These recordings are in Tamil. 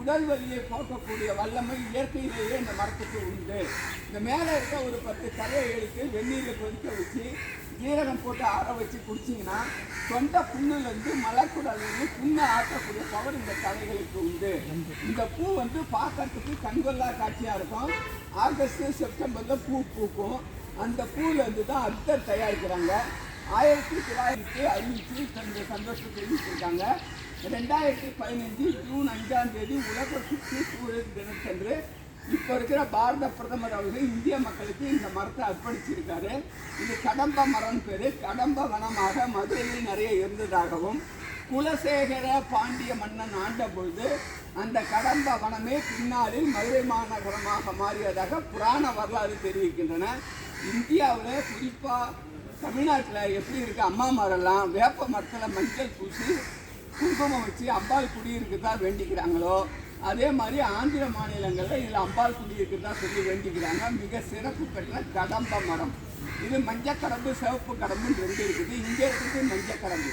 உடல் வலியை போக்கக்கூடிய வல்லமை இயற்கையிலேயே இந்த மரத்துக்கு உண்டு. இந்த மேலே இருக்க ஒரு பத்து தலையை எடுத்து வெந்நீரில் கொதிக்க வச்சு ஜீரகம் போட்டு அற வச்சு குடிச்சிங்கன்னா தொண்டை புண்ணுலேருந்து மலர்குடலேருந்து புண்ணை ஆற்றக்கூடிய பவர் இந்த தலைகளுக்கு உண்டு. இந்த பூ வந்து பார்க்கறதுக்கு கண்கொள்ளா காட்சியாக இருக்கும். ஆகஸ்ட் செப்டம்பரில் பூ பூக்கும். அந்த பூவிலேருந்து தான் அத்தர் தயாரிக்கிறாங்க. ஆயிரத்தி தொள்ளாயிரத்தி ஐநூற்றி தன்னுடைய சந்தோஷத்தை தெரிவித்திருக்காங்க ரெண்டாயிரத்தி பதினஞ்சு ஜூன் அஞ்சாம் தேதி உலக சுற்றுச்சூழல் தினத்தன்று இப்போ இருக்கிற பாரத பிரதமர் அவர்கள் இந்திய மக்களுக்கு இந்த மரத்தை அர்ப்பணிச்சிருக்காரு. இது கடம்ப மரம் பேர். கடம்ப வனமாக மதுரையில் நிறைய இருந்ததாகவும் குலசேகர பாண்டிய மன்னன் ஆண்ட பொழுது அந்த கடம்ப வனமே பின்னாளில் மதுரை மாநகரமாக மாறியதாக புராண வரலாறு தெரிவிக்கின்றன. இந்தியாவில் குறிப்பாக தமிழ்நாட்டில் எப்படி இருக்கு? அம்மா மரம்லாம் வேப்ப மரத்தில் மஞ்சள் பூசி குங்குமம் வச்சு அம்பாள் குடியிருக்குதா வேண்டிக்கிறாங்களோ அதே மாதிரி ஆந்திர மாநிலங்களில் இதில் அம்பாள் தான் சொல்லி வேண்டிக்கிறாங்க. மிக சிறப்பு பெற்ற கடம்ப மரம். இது மஞ்சள் கடம்பு சிவப்பு கடம்புன்னு ரெண்டு இருக்குது. இங்கே இருக்குது மஞ்சள் கடம்பு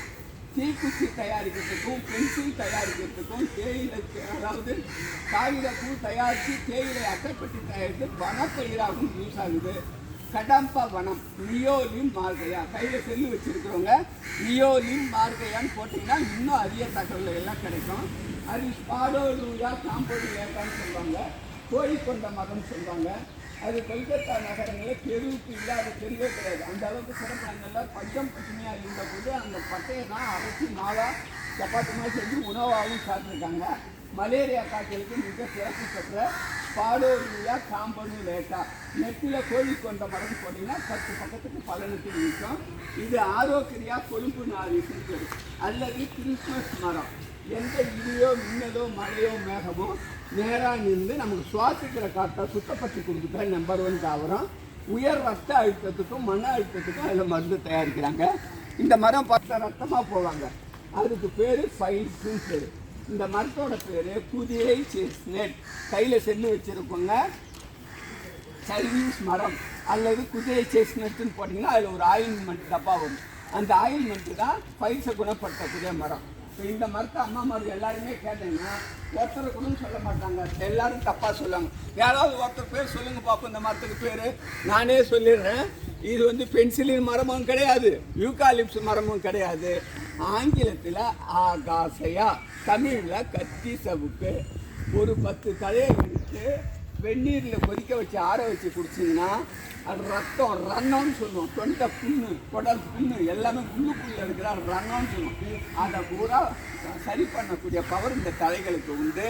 தீக்குச்சி தயாரிக்கிறதுக்கும் பென்சில் தயாரிக்கிறதுக்கும் தேயிலை அதாவது காகிதப்பூ தயாரித்து தேயிலை அட்டைப்பட்டி தயாரித்து வனப்பயிராகவும் யூஸ் ஆகுது. கடம்ப வனம் நியோலிம் மார்கையா. கையில் செல்லு வச்சுருக்கிறவங்க நியோலிம் மார்கையான்னு போட்டிங்கன்னா இன்னும் அரிய தகவல்கள் எல்லாம் கிடைக்கும். அது ஸ்பாடோலூயா காம்போடி லேட்டான்னு சொல்லுவாங்க. கோழிக்கொண்ட மரம் சொல்லுவாங்க. அது கொல்கத்தா நகரங்களில் தெருவுக்கு இல்லாத தெருவே கிடையாது. அந்த அளவுக்கு சிறப்பாங்கல்ல பஞ்சம் பசுமையாக இருந்தபோது அந்த பட்டையை தான் அரைச்சி மாவா சப்பாத்தி மாதிரி செஞ்சு உணவாகவும் சாப்பிட்ருக்காங்க மலேரியா காய்ச்சலுக்கு மிக சிறப்பு பெற்ற பாடோரியா காம்பனு லேட்டா நெட்டில் கோழி கொண்ட மரம் போட்டிங்கன்னா பத்து பக்கத்துக்கு பலனுக்கு நிற்கும் இது ஆரோக்கியா கொழும்பு நாரி இருக்குது அல்லது கிறிஸ்மஸ் மரம். எந்த இடியோ மின்னலோ மழையோ மேகமோ நேராக நின்று நமக்கு சுவாசிக்கிற காற்றை சுத்தப்படுத்தி கொடுத்துட்டா நம்பர் ஒன் தாவரம். உயர் ரத்த அழுத்தத்துக்கும் மன அழுத்தத்துக்கும் அதில் மருந்து தயாரிக்கிறாங்க. இந்த மரம் பார்த்தா ரத்தமாக போவாங்க. அதுக்கு பேர் ஃபைல்ஸுன்னு பேர் இந்த மரத்தோட பேர் புதியை செஸ்னெட் கையில் செல்லு வச்சுருக்கோங்க. சைனீஸ் மரம் அல்லது குதிரை செஸ்னட்னு போட்டிங்கன்னா அதில் ஒரு ஆயில்மெண்ட் டப்பா வரும். அந்த ஆயில்மெண்ட்டு தான் ஃபைல்ஸை குணப்படுத்தக்கூடிய மரம். இப்போ இந்த மரத்தை அம்மா மரம் எல்லாருமே கேட்டீங்கன்னா ஒருத்தர் கூட சொல்ல மாட்டாங்க. எல்லாரும் தப்பாக சொல்லுவாங்க. யாராவது ஒருத்தர் பேர் சொல்லுங்க பார்ப்போம் இந்த மரத்துக்கு பேர். நானே சொல்லிடுறேன். இது வந்து பென்சிலின் மரமும் கிடையாது. யூகாலிப்ஸ் மரமும் கிடையாது. ஆங்கிலத்தில் ஆகாசையா தமிழில் கத்தி சவுக்கு ஒரு பத்து தலையை எடுத்து வெந்நீரில் கொதிக்க வச்சு ஆற வச்சு குடிச்சிங்கன்னா அது ரத்தம் ரன்னம்னு சொல்லுவோம். தொண்டை புண்ணு குடல் புண்ணு எல்லாமே உள்ளுக்குள்ளே இருக்கிற ரன்னம்னு சொல்லுவோம். அதை பூரா சரி பண்ணக்கூடிய பவர் இந்த தலைகளுக்கு உண்டு.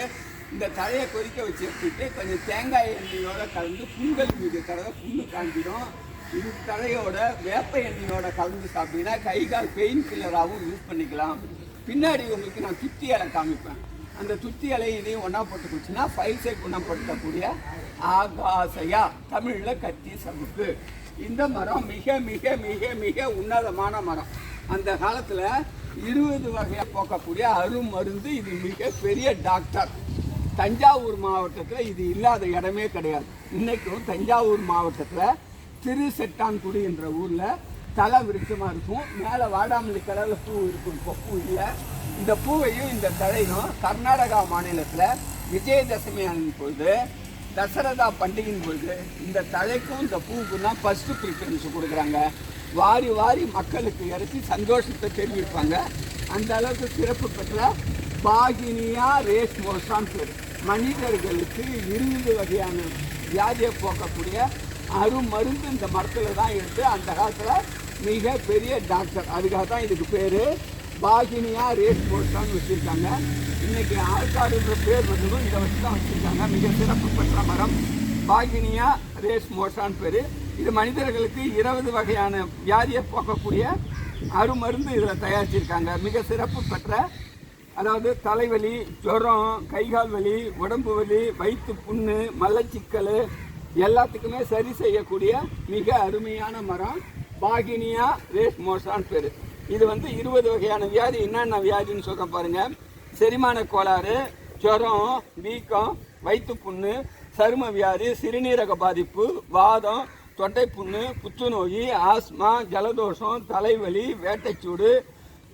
இந்த தலையை கொதிக்க வச்சு எடுத்துட்டு கொஞ்சம் தேங்காய் எண்ணெயோடு கலந்து புண்கள் மீது தடவை புண்ணு காஞ்சிடும் இது தலையோட வேப்ப எண்ணெயோட கலந்து சாப்பிட்டீங்கன்னா கை கால் பெயின் கில்லராகவும் யூஸ் பண்ணிக்கலாம். பின்னாடி உங்களுக்கு நான் துத்தி இலை காமிப்பேன். அந்த துத்தி இலை இதையும் ஒன்றா போட்டு குடிச்சுன்னா ஃபைல்ஸை குணப்படுத்தக்கூடிய ஆகாசையா தமிழில் கத்தி சமுக்கு இந்த மரம் மிக மிக மிக மிக உன்னதமான மரம். அந்த காலத்தில் இருபது வகையாக போக்கக்கூடிய அருமருந்து இது மிக பெரிய டாக்டர் தஞ்சாவூர் மாவட்டத்தில் இது இல்லாத இடமே கிடையாது. இன்றைக்கும் தஞ்சாவூர் மாவட்டத்தில் திருசெட்டான்குடி என்ற ஊரில் தலை விருட்சமாக இருக்கும். மேலே வாடாமல்லி கலரில் பூ இருக்கும். இப்போ பூ இல்லை. இந்த பூவையும் இந்த தலையும் கர்நாடகா மாநிலத்தில் விஜயதசமி ஆனின் பொழுது தசரதா பண்டிகையின் பொழுது இந்த தலைக்கும் இந்த பூவுக்கும் தான் ஃபஸ்ட்டு ப்ரிஃபரன்ஸ் கொடுக்குறாங்க. வாரி வாரி மக்களுக்கு இறக்கி சந்தோஷத்தை தெரிவிப்பாங்க. அந்த அளவுக்கு சிறப்பு பெற்ற பாகினியா ரேஸ் மோசான் பேர். மனிதர்களுக்கு இருபது வகையான வியாதியை போக்கக்கூடிய அருமருந்து இந்த மரத்தில் தான் எடுத்து அந்த காலத்தில் மிக பெரிய டாக்டர். அதுக்காக தான் இதுக்கு பேர். பாகினியா ரேஸ் போட்டான்னு வச்சுருக்காங்க. இன்றைக்கி ஆற்காடுன்ற பேர் வந்ததும் இதை வச்சு தான் வச்சுருக்காங்க. மிக சிறப்பு பெற்ற மரம். பாகினியா ரேஸ் மோசான் பேர். இது மனிதர்களுக்கு இருபது வகையான வியாதியை போக்கக்கூடிய அருமருந்து இதில் தயாரிச்சிருக்காங்க. மிக சிறப்பு பெற்ற அதாவது தலைவலி ஜுரம் கைகால் வலி உடம்பு வலி வயிற்று புண்ணு மலச்சிக்கல் எல்லாத்துக்குமே சரி செய்யக்கூடிய மிக அருமையான மரம் பாகினியா ரேஸ் மோசான் பேர். இது வந்து இருபது வகையான வியாதி. என்னென்ன வியாதின்னு சொல்ல பாருங்கள் செரிமான கோளாறு ஜுரம் வீக்கம் வயிற்று புண்ணு சரும வியாதி சிறுநீரக பாதிப்பு வாதம் தொண்டை புண்ணு புற்றுநோய் ஆஸ்மா ஜலதோஷம் தலைவலி வேட்டைச்சூடு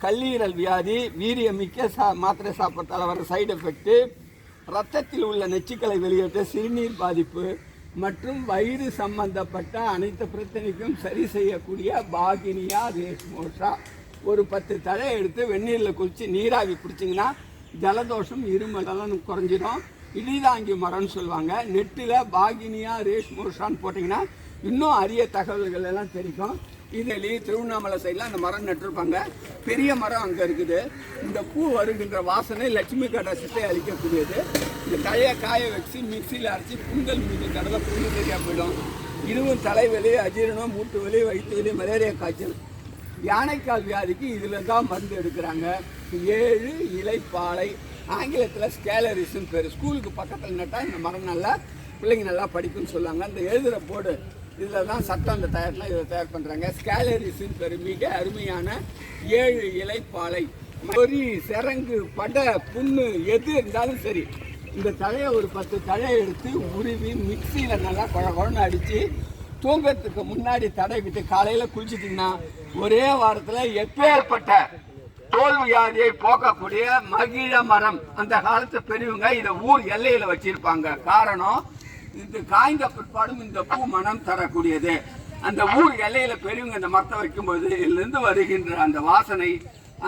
கல்லீரல் வியாதி வீரியமிக்க சா மாத்திரை சாப்பிட்றதால வர சைடு எஃபெக்ட்டு ரத்தத்தில் உள்ள நெச்சுக்களை வெளியேற்ற சிறுநீர் பாதிப்பு மற்றும் வயிறு சம்பந்தப்பட்ட அனைத்து பிரச்சனைக்கும் சரி செய்யக்கூடிய பாகினியா ரேஷ்மோஷா. ஒரு பத்து தழை எடுத்து வெந்நீரில் குளித்து நீராவி குடிச்சிங்கன்னா ஜலதோஷம் இருமலெல்லாம் குறைஞ்சிடும் இடிதாங்கி மரம்னு சொல்லுவாங்க. நெட்டில் பாகினியா ரேஷ்மோஷான்னு போட்டிங்கன்னா இன்னும் அரிய தகவல்கள் எல்லாம் தெரியும். இதழி திருவண்ணாமலை சைடில் அந்த மரம் நட்டிருப்பாங்க. பெரிய மரம் அங்கே இருக்குது. இந்த பூ வருகின்ற வாசனை லட்சுமி கடாசத்தை அளிக்கக்கூடியது. இந்த தழையை காய வச்சு மிக்சியில் அரைச்சி புங்கல் மீது கடலை புண்ணு சரியாக போயிடும். இதுவும் தலைவலி அஜீரணம் மூட்டு வலி வயிற்று வலி மலேரியா காய்ச்சல். யானைக்கால் வியாதிக்கு இதில் தான் மருந்து எடுக்கிறாங்க. ஏழு இலைப்பாலை ஆங்கிலத்தில் ஸ்கேலரிஸ்ன்னு பேர். ஸ்கூலுக்கு பக்கத்தில் நட்டால் இந்த மரம் நல்லா பிள்ளைங்க நல்லா படிக்கும்னு சொல்லுவாங்க அந்த எழுதுகிற போர்டு இதில் தான் சட்டம் அந்த தயார்லாம் இதை தயார் பண்ணுறாங்க ஸ்கேலரிஸின் பேர் மிக அருமையான ஏழு இலைப்பாலை. பொறி சிறங்கு படை புண்ணு எது இருந்தாலும் சரி இந்த தழையை ஒரு பத்து தழையை எடுத்து உருவி மிக்சியில் நல்லா குழ குழன்னு அடித்து தூங்கறதுக்கு முன்னாடி தடவிட்டு காலையில் குளிச்சிட்டிங்கன்னா ஒரே வாரத்தில் எப்பேற்பட்ட தோல் வியாதியை போக்கக்கூடிய மகிழ மரம். அந்த காலத்து பெரியவங்க இதை ஊர் எல்லையில் வச்சிருப்பாங்க. காரணம் இது காய்ந்த பிற்பாடும் இந்த பூ மனம் தரக்கூடியது. அந்த ஊர் எல்லையில பெரியவங்க இந்த மரத்தை வைக்கும்போது இதிலிருந்து வருகின்ற அந்த வாசனை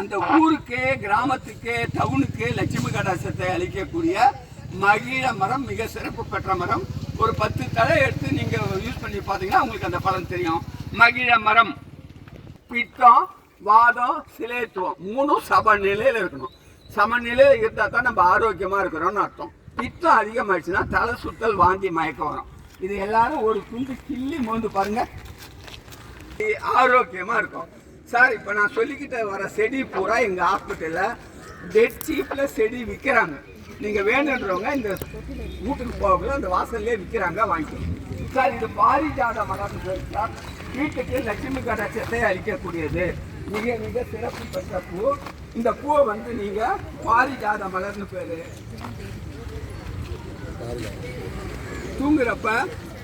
அந்த ஊருக்கே கிராமத்துக்கே டவுனுக்கே லட்சுமி கடாசத்தை அளிக்கக்கூடிய மகிழ மரம் மிக சிறப்பு பெற்ற மரம். ஒரு பத்து தலை எடுத்து நீங்க யூஸ் பண்ணி பார்த்தீங்கன்னா உங்களுக்கு அந்த பலன் தெரியும். மகிழ மரம் பித்தம் வாதம் சிலேத்துவம் மூணும் சமநிலையில் இருக்கணும். சமநிலையில் இருந்தால் தான் நம்ம ஆரோக்கியமாக இருக்கிறோம்னு அர்த்தம். பித்தம் அதிகமாயிடுச்சுன்னா தலை சுத்தல் வாந்தி மயக்கம் வரும். இது எல்லாரும் ஒரு துண்டு கிள்ளி மோந்து பாருங்க. இது ஆரோக்கியமாக இருக்கும். சார் இப்போ நான் சொல்லிக்கிட்ட வர செடி பூரா எங்கள் ஹாஸ்பிட்டலில் டெட் சீப்பில் செடி விற்கிறாங்க நீங்கள் வேணுன்றவங்க இந்த வீட்டுக்கு போகக்குள்ள அந்த வாசல்லே விற்கிறாங்க வாங்கிக்கணும் சார் இது பாரிஜாத மரம் சார் வீட்டுக்கு லட்சுமி கடாட்சத்தை அளிக்கக்கூடியது. மிக மிக சிறப்பு பெற்ற பூ. இந்த பூவை வந்து நீங்கள் பாரிஜாத மலர்னு பேர். தூங்குறப்ப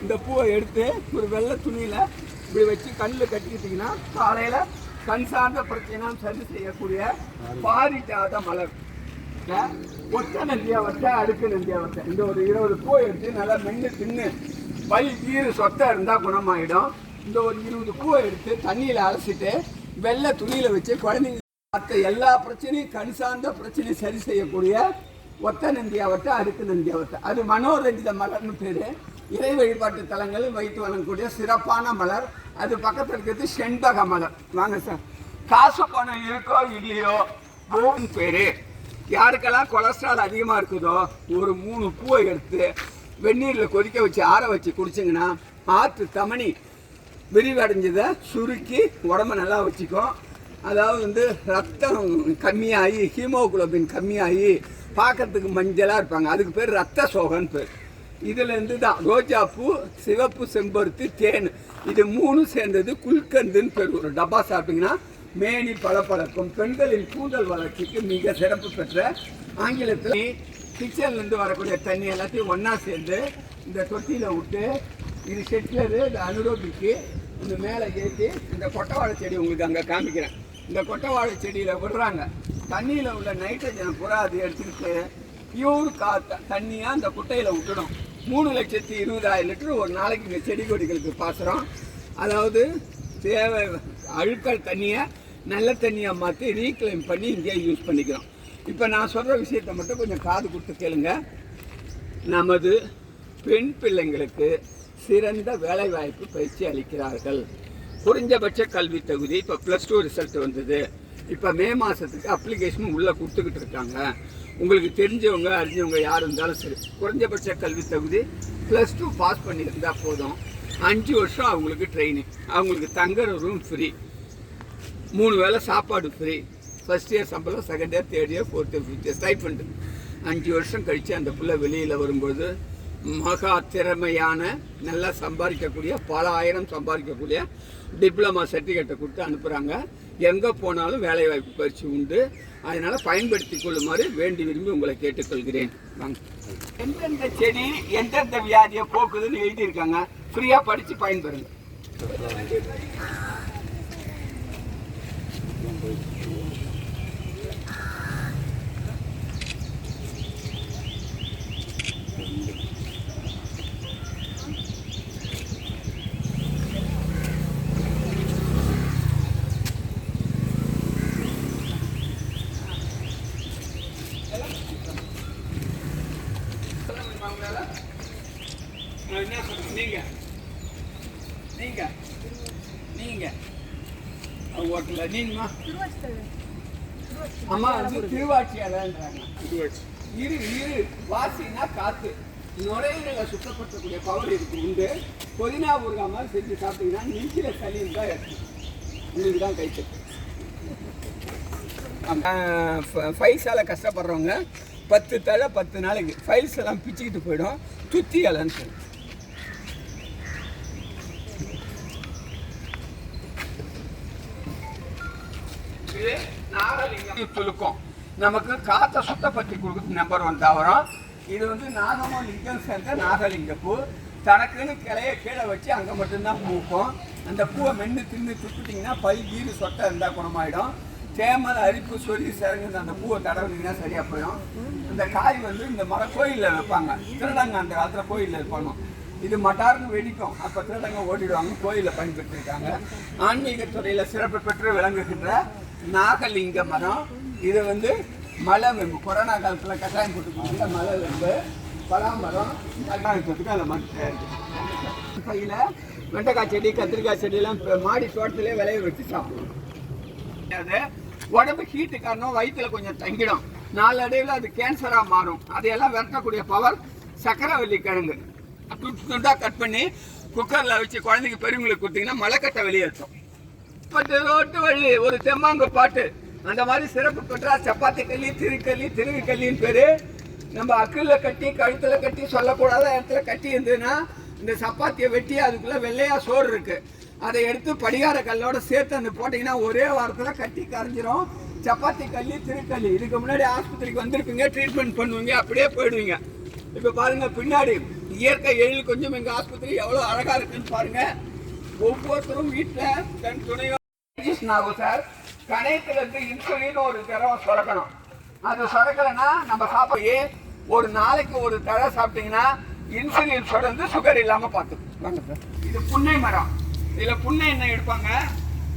இந்த பூவை எடுத்து ஒரு வெள்ளை துணியில் இப்படி வச்சு கண்ணில் கட்டிக்கிட்டிங்கன்னா காலையில் கண் சார்ந்த பிரச்சனை சரி செய்யக்கூடிய பாரிஜாத மலர். ஒத்த ஒத்த நந்தியாவத்தை அடுக்கு நந்தியாவத்தை. இந்த ஒரு இருபது பூ எடுத்து நல்லா மென்று தின்னு பல் ஈறு சொத்தை இருந்தால் குணமாயிடும். இந்த ஒரு இருபது பூவை எடுத்து தண்ணியில் அலசிட்டு வெள்ளை துணியில் வச்சு குழந்தைங்க மற்ற எல்லா பிரச்சனையும் கண் சார்ந்த பிரச்சனையும் சரி செய்யக்கூடிய ஒத்த நந்தியாவத்தை அடுக்கு நந்தியாவத்தை அது மனோரஞ்சித மலர்னு பேர். இறை வழிபாட்டு தலங்களில் வைத்து வழங்கக்கூடிய சிறப்பான மலர். அது பக்கத்தில் இருக்கிறது செண்பக மலர். வாங்க சார். காசு பணம் இருக்கோ இல்லையோ பூன்னு பேர். யாருக்கெல்லாம் கொலஸ்ட்ரால் அதிகமாக இருக்குதோ ஒரு மூணு பூவை எடுத்து வெந்நீரில் கொதிக்க வச்சு ஆற வச்சு குடிச்சிங்கன்னா ஆற்று தமணி விரிவடைஞ்சதை சுருக்கி உடம்ப நல்லா வச்சுக்கும். அதாவது வந்து ரத்தம் கம்மியாகி ஹீமோகுளோபின் கம்மியாகி பார்க்கறதுக்கு மஞ்சளாக இருப்பாங்க. அதுக்கு பேர் ரத்த சோகன்னு பேர். இதுலேருந்து தான் ரோஜா பூ சிவப்பு செம்பருத்தி தேன். இது மூணும் சேர்ந்தது குல்கந்துன்னு பேர். ஒரு டப்பா சாப்பிட்டீங்கன்னா மேனி பளபளக்கும். பெண்களின் கூந்தல் வளர்ச்சிக்கு மிக சிறப்பு பெற்ற ஆங்கிலத்தில் கிச்சன்லேருந்து வரக்கூடிய தண்ணி எல்லாத்தையும் ஒன்றா சேர்ந்து இந்த தொட்டியில் விட்டு இது செட்லரு இந்த அனுரோபிக்கு இந்த மேலே ஏற்றி இந்த கொட்டவாழை செடி உங்களுக்கு அங்கே காமிக்கிறேன். இந்த கொட்டவாழை செடியில் விடுறாங்க. தண்ணியில் உள்ள நைட்ரஜனை பூரா அது எடுத்துக்கிட்டு பியூர் கா தண்ணியாக அந்த குட்டையில் விட்டுடும். மூணு லட்சத்தி இருபதாயிரம் லிட்டர் ஒரு நாளைக்கு இந்த செடி கொடிகளுக்கு பாசுகிறோம் அதாவது தேவை அழுக்கல் தண்ணியை நல்ல தண்ணியாக மாற்றி ரீக்ளைம் பண்ணி இங்கே யூஸ் பண்ணிக்கிறோம். இப்போ நான் சொல்கிற விஷயத்தை மட்டும் கொஞ்சம் காது கொடுத்து கேளுங்க. நமது பெண் பிள்ளைங்களுக்கு சிறந்த வேலைவாய்ப்பு பயிற்சி அளிக்கிறார்கள். குறைஞ்சபட்ச கல்வி தகுதி இப்போ ப்ளஸ் டூ ரிசல்ட் வந்தது. இப்போ மே மாதத்துக்கு அப்ளிகேஷன் உள்ளே கொடுத்துக்கிட்டு இருக்காங்க. உங்களுக்கு தெரிஞ்சவங்க அறிஞ்சவங்க யார் இருந்தாலும் சரி குறைஞ்சபட்ச கல்வி தகுதி ப்ளஸ் டூ பாஸ் பண்ணியிருந்தால் போதும். அஞ்சு வருஷம் அவங்களுக்கு ட்ரைனிங் அவங்களுக்கு தங்குற ரூம் ஃப்ரீ மூணு வேளை சாப்பாடு ஃப்ரீ ஃபஸ்ட் இயர் சம்பளம் second year third year fourth year fifth year stipend அஞ்சு வருஷம் கழித்து அந்த பிள்ளை வெளியில் வரும்போது மகா திறமையான நல்லா சம்பாதிக்கக்கூடிய பல ஆயிரம் சம்பாதிக்கக்கூடிய டிப்ளமா சர்டிஃபிகேட்டை கொடுத்து அனுப்புகிறாங்க எங்கே போனாலும் வேலைவாய்ப்பு பயிற்சி உண்டு. அதனால் பயன்படுத்தி கொள்ளுமாறு வேண்டி விரும்பி உங்களை கேட்டுக்கொள்கிறேன். வாங்க. எந்தெந்த செடி எந்தெந்த வியாதியை போக்குதுன்னு எழுதியிருக்காங்க. ஃப்ரீயாக படித்து பயன்பெறுங்க. நீங்கம்மா. அம்மா வந்து திருவாட்சியாளன்றாங்க இரு இரு வாசினா காத்து. நுரையீரலை சுத்தப்படுத்தக்கூடிய பவர் இருக்கு. உண்டு. புதினா மாதிரி செஞ்சு சாப்பிட்டீங்கன்னா நெஞ்சில சளி இருந்தா இருக்கும் உங்களுக்கு தான் கைத்து ஃபைல்ஸால் கஷ்டப்படுறவங்க பத்து தழை பத்து நாளைக்கு. ஃபைல்ஸ் எல்லாம் பிச்சுக்கிட்டு போயிடும். துத்தி இலைன்னு சொல்லுவோம். நாகலிங்கம் துலுக்கம் நமக்கு காற்றை சுத்தப்படுத்தி கொடுக்குறது நம்பர் ஒன் தாவரம். இது வந்து நாகமோ லிங்கம் சேர்ந்த நாகலிங்க பூ தனக்குன்னு கிளைய கீழே வச்சு அங்கே மட்டும்தான் பூக்கும். அந்த பூவை மென்று தின்னு துப்பிட்டிங்கன்னா பை வீடு சொட்டை இருந்தால் குணமாயிடும். தேமல் அரிப்பு சொறி சிறங்குது அந்த பூவை தடவுனீங்கன்னா சரியாக போயிடும். இந்த காய் வந்து இந்த மர கோயிலில் வைப்பாங்க. திருடங்க அந்த காலத்தில் கோயிலில் வைப்பாங்க. இது மட்டார்னு வெடிக்கும் அப்போ திருடங்க ஓடிடுவாங்க கோயிலில் பயன்படுத்திருக்காங்க. ஆன்மீக துறையில் சிறப்பு பெற்று விளங்குகின்ற நாகலிங்க மரம் இது வந்து மலை வெம்பு கொரோனா காலத்தில் கட்டாயம் போட்டுக்கோங்க மலை வெம்பு பலாமரம் கட்டாயத்துக்கு அதை மட்டும் கையில் வெண்டைக்காய் செடி கத்திரிக்காய் செடியெல்லாம் மாடி தோட்டத்திலே விளைய வச்சு சாப்பிடுவோம் அது உடம்பு ஹீட்டு காரணம் வயிற்றுல கொஞ்சம் தங்கிடும். நாளடைவில் அது கேன்சராக மாறும். அதையெல்லாம் விரட்டக்கூடிய பவர் சக்கரவள்ளி கிழங்கு. துண்டு துண்டாக கட் பண்ணி குக்கரில் வச்சு குழந்தைக்கு பெரியவங்களுக்கு கொடுத்தீங்கன்னா மலைக்கட்டை வெளியேற்றும். பட்டு ரோட்டு வழி ஒரு செம்மாங்க பாட்டு. அந்த மாதிரி சிறப்பு பெற்றா சப்பாத்தி கல்லி திருக்கல்லி திருவி கல்லின்னு பேரு. நம்ம அக்குல கட்டி கழுத்துல கட்டி சொல்லக்கூடாத இடத்துல கட்டி இருந்ததுன்னா இந்த சப்பாத்தியை வெட்டி அதுக்குள்ள வெள்ளையா சோறு இருக்கு. அதை எடுத்து படிகார கல்லோட சேர்த்து அந்த போட்டீங்கன்னா ஒரே வாரத்துல கட்டி கரைஞ்சிரும். சப்பாத்தி கல்லி திருக்கல்லி இதுக்கு முன்னாடி ஆஸ்பத்திரிக்கு வந்திருப்பீங்க ட்ரீட்மெண்ட் பண்ணுவீங்க அப்படியே போயிடுவீங்க. இப்போ பாருங்க பின்னாடி இயற்கை எழில் கொஞ்சம் எங்க ஆஸ்பத்திரி எவ்வளவு அழகா இருக்குன்னு பாருங்க. ஒவ்வொருத்தரும் வீட்டில் தன் துணையோ ஆகும் சார் கணையத்துல இருந்து இன்சுலின் ஒரு திரவம் சுரக்கணும். அது சுரக்கலைன்னா நம்ம சாப்பிட ஒரு நாளைக்கு ஒரு தடவை சாப்பிட்டீங்கன்னா இன்சுலின் சுரந்து சுகர் இல்லாம பார்த்து சார் இது புன்னை மரம். இதுல புன்னை எண்ணெய் எடுப்பாங்க?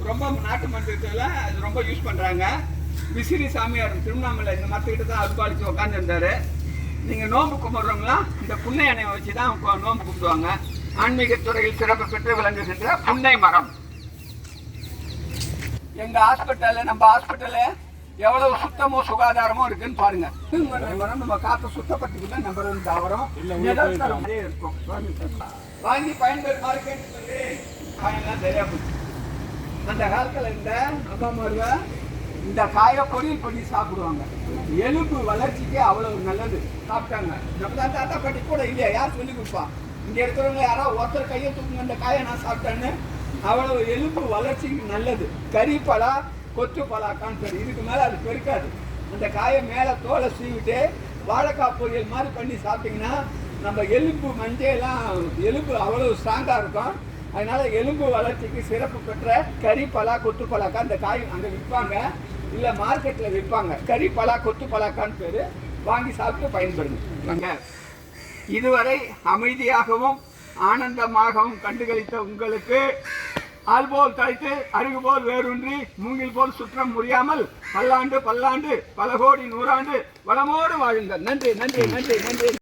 ரொம்ப நாட்டு மருத்துவத்தில் அது ரொம்ப யூஸ் பண்றாங்க. விசிறி சாமியார் திருவண்ணாமலை இந்த மரத்துக்கிட்ட தான் அருபாளிச்சு உட்காந்துருந்தாரு நீங்கள் நீங்க நோன்பு கும்பிட்றவங்களாம் இந்த புன்னை எண்ணெயை வச்சு தான் நோன்பு கும்பிடுவாங்க. ஆன்மீக துறையில் சிறப்பு பெற்று விளங்குகின்ற புன்னை மரம். எங்க ஹாஸ்பிட்டல்ல நம்ம ஹாஸ்பிட்டல்ல எவ்வளவு சுத்தமும் சுகாதாரமும் இருக்குன்னு பாருங்க. நம்ம நம்பர் ஒன் தாவரம். நிலத்தரம் மாதிரியே இருக்கும். வாங்கி பயன்பெறு மார்க்கெட் காயெல்லாம் சரியா போச்சு. அந்த காலத்துல இந்த அம்மா மாருவ இந்த காயை பொரியல் பண்ணி சாப்பிடுவாங்க. எலும்பு வளர்ச்சிக்கு அவ்வளவு நல்லது. சாப்பிட்டாங்க. நம்ம தான் தாத்தா பாட்டி கூட இல்லையா? யார் சொல்லி கொடுப்பா? இங்க இருக்கிறவங்க யாரோ ஒருத்தர் கையை தூக்குங்க இந்த காயை நான் சாப்பிட்டேன்னு. அவ்வளவு எலும்பு வளர்ச்சிக்கு நல்லது. கறி பலா கொத்து பலாக்கான்னு கான்சர் இதுக்கு மேலே அது பெருக்காது. அந்த காயை மேலே தோலை சீவிட்டு வாழைக்காய் பொரியல் மாதிரி பண்ணி சாப்பிட்டிங்கன்னா நம்ம எலும்பு மஞ்சையெல்லாம் எலும்பு அவ்வளவு ஸ்ட்ராங்காக இருக்கும். அதனால் எலும்பு வளர்ச்சிக்கு சிறப்பு பெற்ற கறி பலா கொத்து பலாக்கா அந்த காய் அங்கே விற்பாங்க. இல்லை மார்க்கெட்டில் விற்பாங்க. கறி பலா கொத்து பலாக்கான்னு பேர். வாங்கி சாப்பிட்டு பயன்படுங்க இதுவரை அமைதியாகவும் ஆனந்தமாகவும் கண்டுகளித்த உங்களுக்கு ஆள் போல் தழைத்து அருகு போல் வேரூன்றி மூங்கில் போல் சுற்றம் முடியாமல் பல்லாண்டு பல்லாண்டு பல கோடி நூறாண்டு வளமோடு வாழுங்கள் நன்றி நன்றி நன்றி நன்றி.